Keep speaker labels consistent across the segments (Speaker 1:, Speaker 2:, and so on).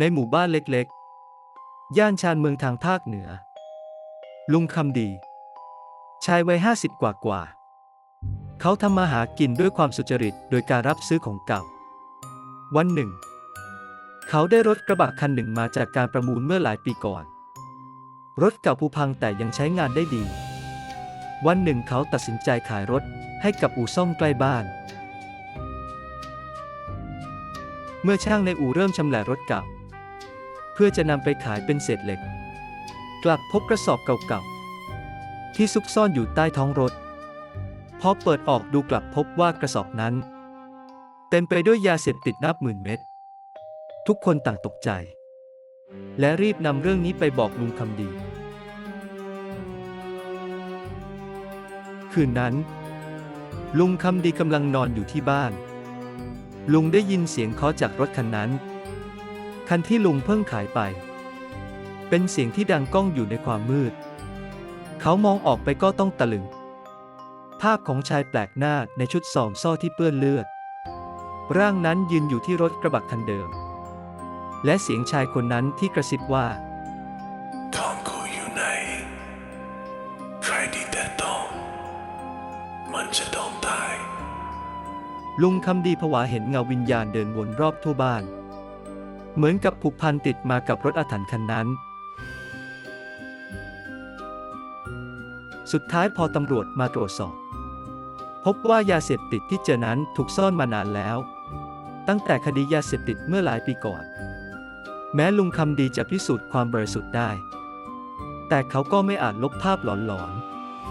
Speaker 1: ในหมู่บ้านเล็กๆ ย่านชานเมืองทางภาคเหนือ ลุงคำดี ชายวัยห้าสิบกว่ากว่า เขาทำมาหากินด้วยความสุจริตโดยการรับซื้อของเก่า วันหนึ่ง เขาได้รถกระบะคันหนึ่งมาจากการประมูลเมื่อหลายปีก่อน รถเก่าผุพังแต่ยังใช้งานได้ดี วันหนึ่งเขาตัดสินใจขายรถให้กับอู่ซ่อมใกล้บ้าน เมื่อช่างในอู่เริ่มชำแหละรถเก่า เพื่อจะนำไปขายเป็นเศษเหล็ก กลับพบกระสอบเก่าๆ ที่ซุกซ่อนอยู่ใต้ท้องรถ พอเปิดออกดูกลับพบว่ากระสอบนั้น เต็มไปด้วยยาเสพติดนับหมื่นเม็ด ทุกคนต่างตกใจ และรีบนำเรื่องนี้ไปบอกลุงคำดี คืนนั้น ลุงคำดีกำลังนอนอยู่ที่บ้าน ลุงได้ยินเสียงเคาะจากรถคันนั้น คันที่ลุงเพิ่งขายไป เป็นเสียงที่ดังก้องอยู่ในความมืด เขามองออกไปก็ต้องตะลึง ภาพของชายแปลกหน้าในชุดสอมซ่อที่เปื้อนเลือด ร่างนั้นยืนอยู่ที่รถกระบะคันเดิม และเสียงชายคนนั้นที่กระซิบว่า
Speaker 2: ทองกูอยู่ไหน ใครดีแต่ต้องมันจะต้องตาย
Speaker 1: ลุงคำดีผวาเห็นเงาวิญญาณเดินวนรอบทั่วบ้าน เหมือนกับผูกพันติดมากับรถอาถรรพ์คันนั้น สุดท้ายพอตำรวจมาตรวจสอบ พบว่ายาเสพติดที่เจอนั้นถูกซ่อนมานานแล้ว ตั้งแต่คดียาเสพติดเมื่อหลายปีก่อน แม้ลุงคำดีจะพิสูจน์ความบริสุทธิ์ได้ แต่เขาก็ไม่อาจลบภาพหลอน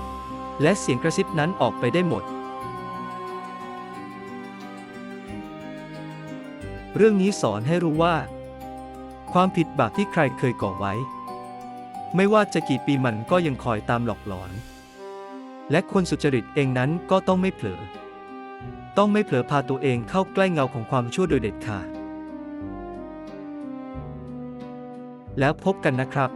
Speaker 1: ๆ และเสียงกระซิบนั้นออกไปได้หมดเรื่องนี้สอนให้รู้ว่า ความผิดบาปที่ใครเคยก่อไว้ ไม่ว่าจะกี่ปีมันก็ยังคอยตามหลอกหลอน และคนสุจริตเองนั้นก็ต้องไม่เผลอ ต้องไม่เผลอพาตัวเองเข้าใกล้เงาของความชั่วโดยเด็ดขาดแล้วพบกันนะครับ